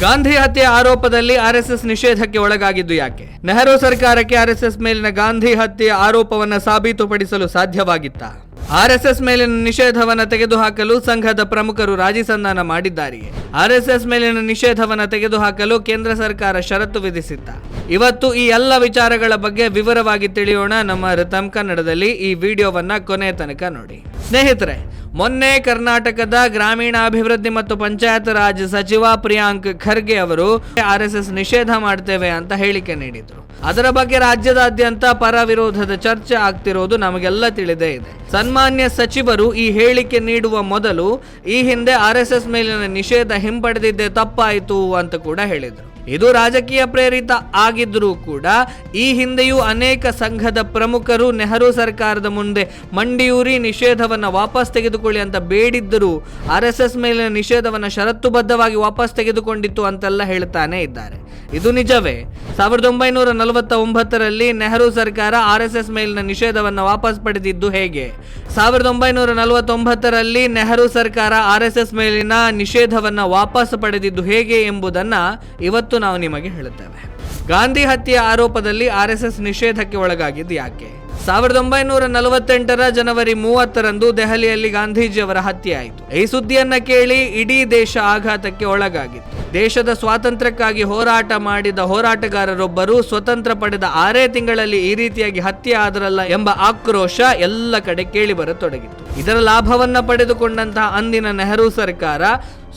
ಗಾಂಧಿ ಹತ್ಯೆ ಆರೋಪದಲ್ಲಿ ಆರ್ಎಸ್ಎಸ್ ನಿಷೇಧಕ್ಕೆ ಒಳಗಾಗಿದ್ದು ಯಾಕೆ? ನೆಹರು ಸರ್ಕಾರಕ್ಕೆ ಆರ್ಎಸ್ಎಸ್ ಮೇಲಿನ ಗಾಂಧಿ ಹತ್ಯೆ ಆರೋಪವನ್ನು ಸಾಬೀತುಪಡಿಸಲು ಸಾಧ್ಯವಾಗಿತ್ತ? ಆರ್ಎಸ್ಎಸ್ ಮೇಲಿನ ನಿಷೇಧವನ್ನು ತೆಗೆದುಹಾಕಲು ಸಂಘದ ಪ್ರಮುಖರು ರಾಜಿ ಸಂಧಾನ ಮಾಡಿದ್ದಾರೆಯೇ? ಆರ್ಎಸ್ಎಸ್ ಮೇಲಿನ ನಿಷೇಧವನ್ನು ತೆಗೆದುಹಾಕಲು ಕೇಂದ್ರ ಸರ್ಕಾರ ಷರತ್ತು ವಿಧಿಸಿತ್ತ? ಇವತ್ತು ಈ ಎಲ್ಲ ವಿಚಾರಗಳ ಬಗ್ಗೆ ವಿವರವಾಗಿ ತಿಳಿಯೋಣ ನಮ್ಮ ರತಂ ಕನ್ನಡದಲ್ಲಿ ಈ ವಿಡಿಯೋವನ್ನ ಕೊನೆಯ ತನಕ ನೋಡಿ. ಸ್ನೇಹಿತರೆ ಮೊನ್ನೆ ಕರ್ನಾಟಕದ ಗ್ರಾಮೀಣಾಭಿವೃದ್ಧಿ ಮತ್ತು ಪಂಚಾಯತ್ ರಾಜ್ ಸಚಿವ ಪ್ರಿಯಾಂಕ್ ಖರ್ಗೆ ಅವರು ಆರ್ಎಸ್ಎಸ್ ನಿಷೇಧ ಮಾಡ್ತೇವೆ ಅಂತ ಹೇಳಿಕೆ ನೀಡಿದ್ರು. ಅದರ ಬಗ್ಗೆ ರಾಜ್ಯದಾದ್ಯಂತ ಪರ ವಿರೋಧದ ಚರ್ಚೆ ಆಗ್ತಿರೋದು ನಮಗೆಲ್ಲ ತಿಳಿದೇ ಇದೆ. ಸನ್ಮಾನ್ಯ ಸಚಿವರು ಈ ಹೇಳಿಕೆ ನೀಡುವ ಮೊದಲು ಈ ಹಿಂದೆ ಆರ್ಎಸ್ಎಸ್ ಮೇಲಿನ ನಿಷೇಧ ಹಿಂಪಡೆದಿದ್ದೇ ತಪ್ಪಾಯಿತು ಅಂತ ಕೂಡ ಹೇಳಿದ್ರು. ಇದು ರಾಜಕೀಯ ಪ್ರೇರಿತ ಆಗಿದ್ರೂ ಕೂಡ ಈ ಹಿಂದೆಯೂ ಅನೇಕ ಸಂಘದ ಪ್ರಮುಖರು ನೆಹರು ಸರ್ಕಾರದ ಮುಂದೆ ಮಂಡಿಯೂರಿ ನಿಷೇಧವನ್ನು ವಾಪಸ್ ತೆಗೆದುಕೊಳ್ಳಿ ಅಂತ ಬೇಡಿದ್ದರೂ ಆರ್ ಎಸ್ ಎಸ್ ಮೇಲಿನ ನಿಷೇಧವನ್ನು ಷರತ್ತುಬದ್ಧವಾಗಿ ವಾಪಸ್ ತೆಗೆದುಕೊಂಡಿತ್ತು ಅಂತೆಲ್ಲ ಹೇಳ್ತಾನೆ ಇದ್ದಾರೆ. ಇದು ನಿಜವೇ. ಸಾವಿರದ ಒಂಬೈನೂರ ನಲವತ್ತ ಒಂಬತ್ತರಲ್ಲಿ ನೆಹರು ಸರ್ಕಾರ ಆರ್ ಎಸ್ ಎಸ್ ಮೇಲಿನ ನಿಷೇಧವನ್ನು ವಾಪಸ್ ಪಡೆದಿದ್ದು ಹೇಗೆ? ಸಾವಿರದ ಒಂಬೈನೂರ ನಲವತ್ತೊಂಬತ್ತರಲ್ಲಿ ನೆಹರು ಸರ್ಕಾರ ಆರ್ ಎಸ್ ಎಸ್ ಮೇಲಿನ ನಿಷೇಧವನ್ನು ವಾಪಸ್ ಪಡೆದಿದ್ದು ಹೇಗೆ ಎಂಬುದನ್ನು ಇವತ್ತು ನಾವು ನಿಮಗೆ ಹೇಳುತ್ತೇವೆ. ಗಾಂಧಿ ಹತ್ಯೆ ಆರೋಪದಲ್ಲಿ ಆರ್ ಎಸ್ ಎಸ್ ನಿಷೇಧಕ್ಕೆ ಒಳಗಾಗಿದ್ದು ಯಾಕೆ? ಸಾವಿರದ ಒಂಬೈನೂರ ನಲವತ್ತೆಂಟರ ಜನವರಿ ಮೂವತ್ತರಂದು ದೆಹಲಿಯಲ್ಲಿ ಗಾಂಧೀಜಿಯವರ ಹತ್ಯೆ ಆಯಿತು. ಈ ಸುದ್ದಿಯನ್ನ ಕೇಳಿ ಇಡೀ ದೇಶ ಆಘಾತಕ್ಕೆ ಒಳಗಾಗಿತ್ತು. ದೇಶದ ಸ್ವಾತಂತ್ರ್ಯಕ್ಕಾಗಿ ಹೋರಾಟ ಮಾಡಿದ ಹೋರಾಟಗಾರರೊಬ್ಬರು ಸ್ವತಂತ್ರ ಪಡೆದ ಆರೇ ತಿಂಗಳಲ್ಲಿ ಈ ರೀತಿಯಾಗಿ ಹತ್ಯೆ ಆದರಲ್ಲ ಎಂಬ ಆಕ್ರೋಶ ಎಲ್ಲ ಕಡೆ ಕೇಳಿಬರತೊಡಗಿತ್ತು ಇದರ ಲಾಭವನ್ನ ಪಡೆದುಕೊಂಡಂತಹ ಅಂದಿನ ನೆಹರು ಸರ್ಕಾರ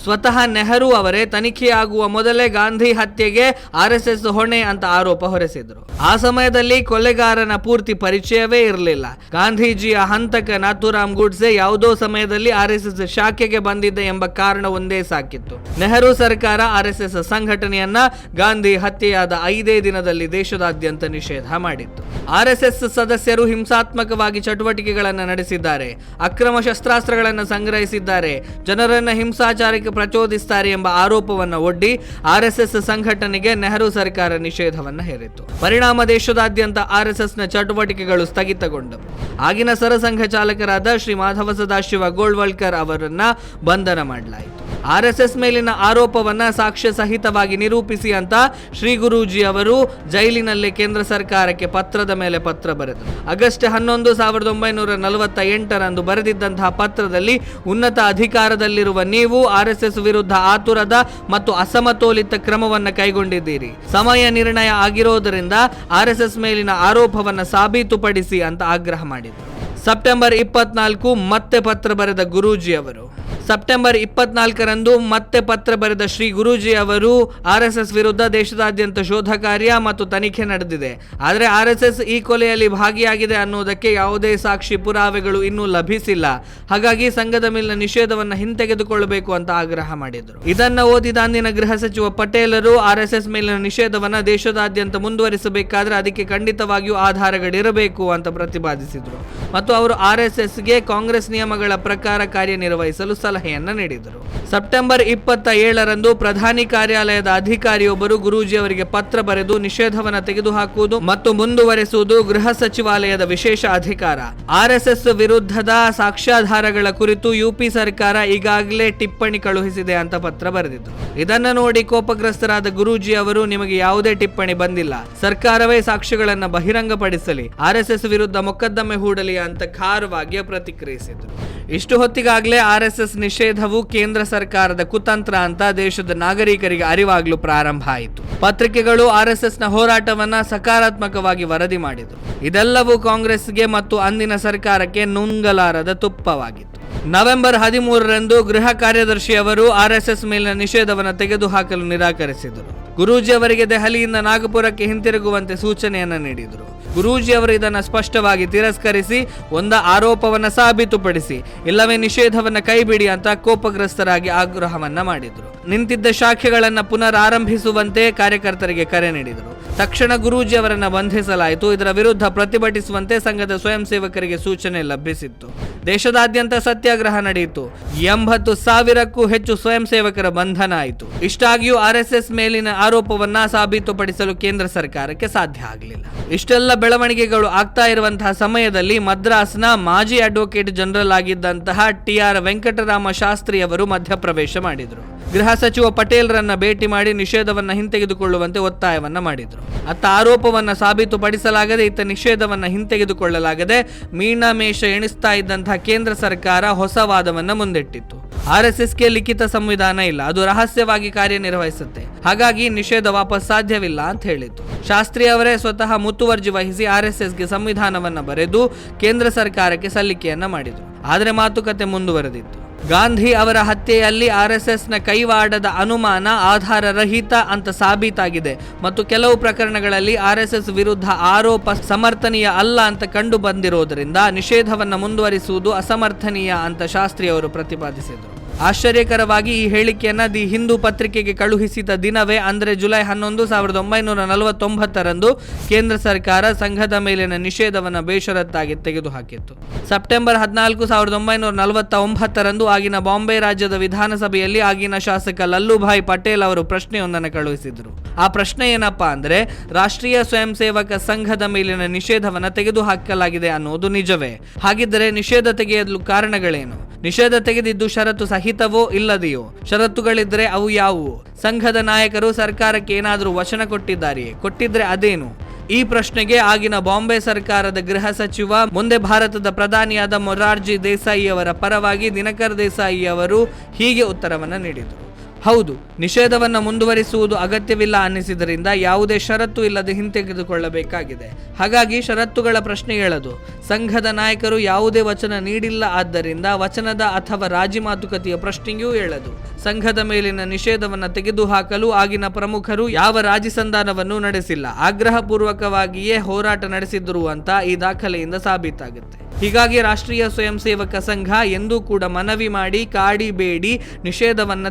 ಸ್ವತಃ ನೆಹರು ಅವರೇ ತನಿಖೆಯಾಗುವ ಮೊದಲೇ ಗಾಂಧಿ ಹತ್ಯೆಗೆ ಆರ್ ಎಸ್ ಎಸ್ ಹೊಣೆ ಅಂತ ಆರೋಪ ಹೊರಿಸಿದ್ರು. ಆ ಸಮಯದಲ್ಲಿ ಕೊಲೆಗಾರನ ಪೂರ್ತಿ ಪರಿಚಯವೇ ಇರಲಿಲ್ಲ. ಗಾಂಧೀಜಿಯ ಹಂತಕ ನಾಥುರಾಮ್ ಗುಡ್ಸೆ ಯಾವುದೋ ಸಮಯದಲ್ಲಿ ಆರ್ ಎಸ್ ಎಸ್ ಶಾಖೆಗೆ ಬಂದಿದ್ದ ಎಂಬ ಕಾರಣ ಒಂದೇ ಸಾಕಿತ್ತು. ನೆಹರು ಸರ್ಕಾರ ಆರ್ ಎಸ್ ಸಂಘಟನೆಯನ್ನ ಗಾಂಧಿ ಹತ್ಯೆಯಾದ ಐದೇ ದಿನದಲ್ಲಿ ದೇಶದಾದ್ಯಂತ ನಿಷೇಧ ಮಾಡಿತ್ತು. ಆರ್ ಸದಸ್ಯರು ಹಿಂಸಾತ್ಮಕವಾಗಿ ಚಟುವಟಿಕೆಗಳನ್ನು ನಡೆಸಿದ್ದಾರೆ. ಅಕ್ರಮ ಶಸ್ತ್ರಾಸ್ತ್ರಗಳನ್ನು ಸಂಗ್ರಹಿಸಿದ್ದಾರೆ. ಜನರನ್ನ ಹಿಂಸಾಚಾರಕ್ಕೆ ಪ್ರಚೋದಿಸುತ್ತಾರೆ ಎಂಬ ಆರೋಪವನ್ನು ಒಡ್ಡಿ ಆರ್ಎಸ್ಎಸ್ ಸಂಘಟನೆಗೆ ನೆಹರು ಸರ್ಕಾರ ನಿಷೇಧವನ್ನು ಹೇರಿತ್ತು. ಪರಿಣಾಮ ದೇಶದಾದ್ಯಂತ ಆರ್ಎಸ್ಎಸ್ನ ಚಟುವಟಿಕೆಗಳು ಸ್ಥಗಿತಗೊಂಡವು. ಆಗಿನ ಸರಸಂಘ ಚಾಲಕರಾದ ಶ್ರೀ ಮಾಧವ ಸದಾಶಿವ ಗೋಳ್ವಲ್ಕರ್ ಅವರನ್ನ ಬಂಧನ ಮಾಡಲಾಯಿತು. ಆರ್ಎಸ್ಎಸ್ ಮೇಲಿನ ಆರೋಪವನ್ನ ಸಾಕ್ಷ್ಯ ಸಹಿತವಾಗಿ ನಿರೂಪಿಸಿ ಅಂತ ಶ್ರೀ ಗುರೂಜಿ ಅವರು ಜೈಲಿನಲ್ಲಿ ಕೇಂದ್ರ ಸರ್ಕಾರಕ್ಕೆ ಪತ್ರದ ಮೇಲೆ ಪತ್ರ ಬರೆದರು ಆಗಸ್ಟ್ ಹನ್ನೊಂದು ಸಾವಿರದ ಒಂಬೈನೂರ ನಲವತ್ತ ಎಂಟರಂದು ಬರೆದಿದ್ದಂತಹ ಪತ್ರದಲ್ಲಿ ಉನ್ನತ ಅಧಿಕಾರದಲ್ಲಿರುವ ನೀವು ಆರ್ಎಸ್ಎಸ್ ವಿರುದ್ಧ ಆತುರದ ಮತ್ತು ಅಸಮತೋಲಿತ ಕ್ರಮವನ್ನು ಕೈಗೊಂಡಿದ್ದೀರಿ. ಸಮಯ ನಿರ್ಣಯ ಆಗಿರೋದರಿಂದ ಆರ್ಎಸ್ಎಸ್ ಮೇಲಿನ ಆರೋಪವನ್ನು ಸಾಬೀತುಪಡಿಸಿ ಅಂತ ಆಗ್ರಹ ಮಾಡಿದರು. ಸೆಪ್ಟೆಂಬರ್ ಇಪ್ಪತ್ನಾಲ್ಕು ಮತ್ತೆ ಪತ್ರ ಬರೆದ ಗುರೂಜಿ ಅವರು ಸೆಪ್ಟೆಂಬರ್ ಇಪ್ಪತ್ನಾಲ್ಕರಂದು ಮತ್ತೆ ಪತ್ರ ಬರೆದ ಶ್ರೀ ಗುರೂಜಿ ಅವರು ಆರ್ ಎಸ್ ಎಸ್ ವಿರುದ್ಧ ದೇಶದಾದ್ಯಂತ ಶೋಧ ಕಾರ್ಯ ಮತ್ತು ತನಿಖೆ ನಡೆದಿದೆ. ಆದರೆ ಆರ್ ಎಸ್ ಎಸ್ ಈ ಕೊಲೆಯಲ್ಲಿ ಭಾಗಿಯಾಗಿದೆ ಅನ್ನುವುದಕ್ಕೆ ಯಾವುದೇ ಸಾಕ್ಷಿ ಪುರಾವೆಗಳು ಇನ್ನೂ ಲಭಿಸಿಲ್ಲ. ಹಾಗಾಗಿ ಸಂಘದ ಮೇಲಿನ ನಿಷೇಧವನ್ನು ಹಿಂತೆಗೆದುಕೊಳ್ಳಬೇಕು ಅಂತ ಆಗ್ರಹ ಮಾಡಿದರು. ಇದನ್ನು ಓದಿದ ಅಂದಿನ ಗೃಹ ಸಚಿವ ಪಟೇಲರು ಆರ್ ಎಸ್ ಎಸ್ ಮೇಲಿನ ನಿಷೇಧವನ್ನು ದೇಶದಾದ್ಯಂತ ಮುಂದುವರಿಸಬೇಕಾದ್ರೆ ಅದಕ್ಕೆ ಖಂಡಿತವಾಗಿಯೂ ಆಧಾರಗಳಿರಬೇಕು ಅಂತ ಪ್ರತಿಪಾದಿಸಿದರು. ಮತ್ತು ಅವರು ಆರ್ ಎಸ್ ಎಸ್ಗೆ ಕಾಂಗ್ರೆಸ್ ನಿಯಮಗಳ ಪ್ರಕಾರ ಕಾರ್ಯನಿರ್ವಹಿಸಲು ಸಲಹೆಯನ್ನ ನೀಡಿದರು. ಸೆಪ್ಟೆಂಬರ್ ಇಪ್ಪತ್ತ ಏಳರಂದು ಪ್ರಧಾನಿ ಕಾರ್ಯಾಲಯದ ಅಧಿಕಾರಿಯೊಬ್ಬರು ಗುರೂಜಿ ಅವರಿಗೆ ಪತ್ರ ಬರೆದು ನಿಷೇಧವನ್ನು ತೆಗೆದುಹಾಕುವುದು ಮತ್ತು ಮುಂದುವರೆಸುವುದು ಗೃಹ ಸಚಿವಾಲಯದ ವಿಶೇಷ ಅಧಿಕಾರ. ಆರ್ಎಸ್ಎಸ್ ವಿರುದ್ಧದ ಸಾಕ್ಷ್ಯಾಧಾರಗಳ ಕುರಿತು ಯುಪಿ ಸರ್ಕಾರ ಈಗಾಗಲೇ ಟಿಪ್ಪಣಿ ಕಳುಹಿಸಿದೆ ಅಂತ ಪತ್ರ ಬರೆದಿದ್ದು. ಇದನ್ನ ನೋಡಿ ಕೋಪಗ್ರಸ್ತರಾದ ಗುರೂಜಿ ಅವರು, ನಿಮಗೆ ಯಾವುದೇ ಟಿಪ್ಪಣಿ ಬಂದಿಲ್ಲ. ಸರ್ಕಾರವೇ ಸಾಕ್ಷ್ಯಗಳನ್ನ ಬಹಿರಂಗಪಡಿಸಲಿ. ಆರ್ಎಸ್ಎಸ್ ವಿರುದ್ಧ ಮೊಕದ್ದಮೆ ಹೂಡಲಿ ಅಂತ ಖಾರವಾಗಿ ಪ್ರತಿಕ್ರಿಯಿಸಿದರು. ಇಷ್ಟು ಹೊತ್ತಿಗಾಗಲೇ ಆರ್ಎಸ್ಎಸ್ ನಿಷೇಧವು ಕೇಂದ್ರ ಸರ್ಕಾರದ ಕುತಂತ್ರ ಅಂತ ದೇಶದ ನಾಗರಿಕರಿಗೆ ಅರಿವಾಗಲು ಪ್ರಾರಂಭ ಆಯಿತು. ಪತ್ರಿಕೆಗಳು ಆರ್ಎಸ್ಎಸ್ನ ಹೋರಾಟವನ್ನ ಸಕಾರಾತ್ಮಕವಾಗಿ ವರದಿ ಮಾಡಿದರು. ಇದೆಲ್ಲವೂ ಕಾಂಗ್ರೆಸ್ಗೆ ಮತ್ತು ಅಂದಿನ ಸರ್ಕಾರಕ್ಕೆ ನುಂಗಲಾರದ ತುಪ್ಪವಾಗಿತ್ತು. ನವೆಂಬರ್ ಹದಿಮೂರರಂದು ಗೃಹ ಕಾರ್ಯದರ್ಶಿಯವರು ಆರ್ಎಸ್ಎಸ್ ಮೇಲಿನ ನಿಷೇಧವನ್ನು ತೆಗೆದುಹಾಕಲು ನಿರಾಕರಿಸಿದರು. ಗುರೂಜಿ ಅವರಿಗೆ ದೆಹಲಿಯಿಂದ ನಾಗಪುರಕ್ಕೆ ಹಿಂತಿರುಗುವಂತೆ ಸೂಚನೆಯನ್ನು ನೀಡಿದರು. ಗುರೂಜಿ ಅವರು ಇದನ್ನು ಸ್ಪಷ್ಟವಾಗಿ ತಿರಸ್ಕರಿಸಿ, ಒಂದ ಆರೋಪವನ್ನ ಸಾಬೀತುಪಡಿಸಿ, ಇಲ್ಲವೇ ನಿಷೇಧವನ್ನ ಕೈಬಿಡಿ ಅಂತ ಕೋಪಗ್ರಸ್ತರಾಗಿ ಆಗ್ರಹವನ್ನ ಮಾಡಿದರು. ನಿಂತಿದ್ದ ಶಾಖೆಗಳನ್ನು ಪುನರ್ ಆರಂಭಿಸುವಂತೆ ಕಾರ್ಯಕರ್ತರಿಗೆ ಕರೆ ನೀಡಿದರು. ತಕ್ಷಣ ಗುರೂಜಿ ಅವರನ್ನು ಬಂಧಿಸಲಾಯಿತು. ಇದರ ವಿರುದ್ಧ ಪ್ರತಿಭಟಿಸುವಂತೆ ಸಂಘದ ಸ್ವಯಂ ಸೇವಕರಿಗೆ ಸೂಚನೆ ಲಭಿಸಿತ್ತು. ದೇಶದಾದ್ಯಂತ ಸತ್ಯಾಗ್ರಹ ನಡೆಯಿತು. ಎಂಬತ್ತು ಸಾವಿರಕ್ಕೂ ಹೆಚ್ಚು ಸ್ವಯಂ ಸೇವಕರ ಬಂಧನ ಆಯಿತು. ಇಷ್ಟಾಗಿಯೂ ಆರ್ಎಸ್ಎಸ್ ಮೇಲಿನ ಆರೋಪವನ್ನ ಸಾಬೀತುಪಡಿಸಲು ಕೇಂದ್ರ ಸರ್ಕಾರಕ್ಕೆ ಸಾಧ್ಯ ಆಗಲಿಲ್ಲ. ಇಷ್ಟೆಲ್ಲ ಬೆಳವಣಿಗೆಗಳು ಆಗ್ತಾ ಇರುವಂತಹ ಸಮಯದಲ್ಲಿ ಮದ್ರಾಸ್ನ ಮಾಜಿ ಅಡ್ವೊಕೇಟ್ ಜನರಲ್ ಆಗಿದ್ದಂತಹ ಟಿ ಆರ್ ವೆಂಕಟರಾಮ ಶಾಸ್ತ್ರಿ ಅವರು ಮಧ್ಯಪ್ರವೇಶ ಮಾಡಿದರು. ಗೃಹ ಸಚಿವ ಪಟೇಲ್ರನ್ನ ಭೇಟಿ ಮಾಡಿ ನಿಷೇಧವನ್ನ ಹಿಂತೆಗೆದುಕೊಳ್ಳುವಂತೆ ಒತ್ತಾಯವನ್ನ ಮಾಡಿದ್ರು. ಅತ್ತ ಆರೋಪವನ್ನ ಸಾಬೀತುಪಡಿಸಲಾಗದೆ ಇತ್ತ ನಿಷೇಧವನ್ನ ಹಿಂತೆಗೆದುಕೊಳ್ಳಲಾಗದೆ ಮೀನಾಮೇಷ ಎಣಿಸ್ತಾ ಇದ್ದಂತಹ ಕೇಂದ್ರ ಸರ್ಕಾರ ಹೊಸ ವಾದವನ್ನು ಮುಂದಿಟ್ಟಿತ್ತು. ಆರ್ಎಸ್ಎಸ್ಗೆ ಲಿಖಿತ ಸಂವಿಧಾನ ಇಲ್ಲ, ಅದು ರಹಸ್ಯವಾಗಿ ಕಾರ್ಯನಿರ್ವಹಿಸುತ್ತೆ. ಹಾಗಾಗಿ ನಿಷೇಧ ವಾಪಸ್ ಸಾಧ್ಯವಿಲ್ಲ ಅಂತ ಹೇಳಿತ್ತು ಶಾಸ್ತ್ರಿ ಅವರೇ ಸ್ವತಃ ಮುತುವರ್ಜಿ ವಹಿಸಿ ಆರ್ಎಸ್ಎಸ್ಗೆ ಸಂವಿಧಾನವನ್ನ ಬರೆದು ಕೇಂದ್ರ ಸರ್ಕಾರಕ್ಕೆ ಸಲ್ಲಿಕೆಯನ್ನ ಮಾಡಿದ್ರು. ಆದರೆ ಮಾತುಕತೆ ಮುಂದುವರೆದಿತ್ತು. ಗಾಂಧಿ ಅವರ ಹತ್ಯೆಯಲ್ಲಿ ಆರ್ಎಸ್ಎಸ್ನ ಕೈವಾಡದ ಅನುಮಾನ ಆಧಾರರಹಿತ ಅಂತ ಸಾಬೀತಾಗಿದೆ. ಮತ್ತು ಕೆಲವು ಪ್ರಕರಣಗಳಲ್ಲಿ ಆರ್ಎಸ್ಎಸ್ ವಿರುದ್ಧ ಆರೋಪ ಸಮರ್ಥನೀಯ ಅಲ್ಲ ಅಂತ ಕಂಡು ಬಂದಿರೋದ್ರಿಂದ ನಿಷೇಧವನ್ನು ಮುಂದುವರಿಸುವುದು ಅಸಮರ್ಥನೀಯ ಅಂತ ಶಾಸ್ತ್ರಿ ಅವರು ಪ್ರತಿಪಾದಿಸಿದರು. ಆಶ್ಚರ್ಯಕರವಾಗಿ ಈ ಹೇಳಿಕೆಯನ್ನು ದಿ ಹಿಂದೂ ಪತ್ರಿಕೆಗೆ ಕಳುಹಿಸಿದ ದಿನವೇ, ಅಂದರೆ ಜುಲೈ ಹನ್ನೊಂದು, ಸಾವಿರದ ಒಂಬೈನೂರ ನಲವತ್ತೊಂಬತ್ತರಂದು ಕೇಂದ್ರ ಸರ್ಕಾರ ಸಂಘದ ಮೇಲಿನ ನಿಷೇಧವನ್ನು ಬೇಷರತ್ತಾಗಿ ತೆಗೆದುಹಾಕಿತ್ತು. ಸೆಪ್ಟೆಂಬರ್ ಹದಿನಾಲ್ಕು, ಸಾವಿರದ ಒಂಬೈನೂರ ನಲವತ್ತ ಒಂಬತ್ತರಂದು ಆಗಿನ ಬಾಂಬೆ ರಾಜ್ಯದ ವಿಧಾನಸಭೆಯಲ್ಲಿ ಆಗಿನ ಶಾಸಕ ಲಲ್ಲುಭಾಯ್ ಪಟೇಲ್ ಅವರು ಪ್ರಶ್ನೆಯೊಂದನ್ನು ಕಳುಹಿಸಿದರು. ಆ ಪ್ರಶ್ನೆ ಏನಪ್ಪಾ ಅಂದರೆ, ರಾಷ್ಟ್ರೀಯ ಸ್ವಯಂ ಸೇವಕ ಸಂಘದ ಮೇಲಿನ ನಿಷೇಧವನ್ನು ತೆಗೆದುಹಾಕಲಾಗಿದೆ ಅನ್ನುವುದು ನಿಜವೇ. ಹಾಗಿದ್ದರೆ ನಿಷೇಧ ತೆಗೆಯಲು ಕಾರಣಗಳೇನು? ನಿಷೇಧ ತೆಗೆದಿದ್ದು ಷರತ್ತು ಸಹಿತವೋ ಇಲ್ಲದೆಯೋ? ಷರತ್ತುಗಳಿದ್ರೆ ಅವು ಯಾವುವು? ಸಂಘದ ನಾಯಕರು ಸರ್ಕಾರಕ್ಕೆ ಏನಾದರೂ ವಚನ ಕೊಟ್ಟಿದ್ದಾರೆಯೇ ಕೊಟ್ಟಿದ್ರೆ ಅದೇನು? ಈ ಪ್ರಶ್ನೆಗೆ ಆಗಿನ ಬಾಂಬೆ ಸರ್ಕಾರದ ಗೃಹ ಸಚಿವ, ಮುಂದೆ ಭಾರತದ ಪ್ರಧಾನಿಯಾದ ಮೊರಾರ್ಜಿ ದೇಸಾಯಿ ಅವರ ಪರವಾಗಿ ದಿನಕರ್ ದೇಸಾಯಿ ಅವರು ಹೀಗೆ ಉತ್ತರವನ್ನು ನೀಡಿದರು. ಹೌದು, ನಿಷೇಧವನ್ನು ಮುಂದುವರಿಸುವುದು ಅಗತ್ಯವಿಲ್ಲ ಅನ್ನಿಸಿದರಿಂದ ಯಾವುದೇ ಷರತ್ತು ಇಲ್ಲದೆ ಹಿಂತೆಗೆದುಕೊಳ್ಳಬೇಕಾಗಿದೆ. ಹಾಗಾಗಿ ಷರತ್ತುಗಳ ಪ್ರಶ್ನೆ ಹೇಳದು, ಸಂಘದ ನಾಯಕರು ಯಾವುದೇ ವಚನ ನೀಡಿಲ್ಲ ಆದ್ದರಿಂದ ವಚನದ ಅಥವಾ ರಾಜಿ ಮಾತುಕತೆಯ ಪ್ರಶ್ನೆಯೂ ಹೇಳದು. ಸಂಘದ ಮೇಲಿನ ನಿಷೇಧವನ್ನು ತೆಗೆದುಹಾಕಲು ಆಗಿನ ಪ್ರಮುಖರು ಯಾವ ರಾಜಿ ಸಂಧಾನವನ್ನು ನಡೆಸಿಲ್ಲ. ಆಗ್ರಹಪೂರ್ವಕವಾಗಿಯೇ ಹೋರಾಟ ನಡೆಸಿದ್ರು ಅಂತ ಈ ದಾಖಲೆಯಿಂದ ಸಾಬೀತಾಗುತ್ತೆ. ಹೀಗಾಗಿ ರಾಷ್ಟ್ರೀಯ ಸ್ವಯಂ ಸೇವಕ ಸಂಘ ಎಂದೂ ಕೂಡ ಮನವಿ ಮಾಡಿ, ಕಾಡಿ ಬೇಡಿ ನಿಷೇಧವನ್ನ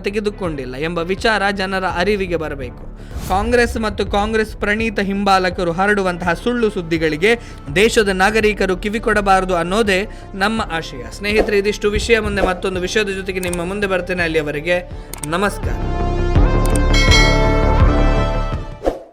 ತೆಗೆದುಕೊಂಡಿಲ್ಲ ಎಂಬ ವಿಚಾರ ಜನರ ಅರಿವಿಗೆ ಬರಬೇಕು. ಕಾಂಗ್ರೆಸ್ ಮತ್ತು ಕಾಂಗ್ರೆಸ್ ಪ್ರಣೀತ ಹಿಂಬಾಲಕರು ಹರಡುವಂತಹ ಸುಳ್ಳು ಸುದ್ದಿಗಳಿಗೆ ದೇಶದ ನಾಗರಿಕರು ಕಿವಿಕೊಡಬಾರದು ಅನ್ನೋದೇ ನಮ್ಮ ಆಶಯ. ಸ್ನೇಹಿತರೆ, ಇದಿಷ್ಟು ವಿಷಯ ಮುಂದೆ ಮತ್ತೊಂದು ವಿಷಯದ ಜೊತೆಗೆ ನಿಮ್ಮ ಮುಂದೆ ಬರ್ತೇನೆ ಅಲ್ಲಿಯವರೆಗೆ. ನಮಸ್ಕಾರ.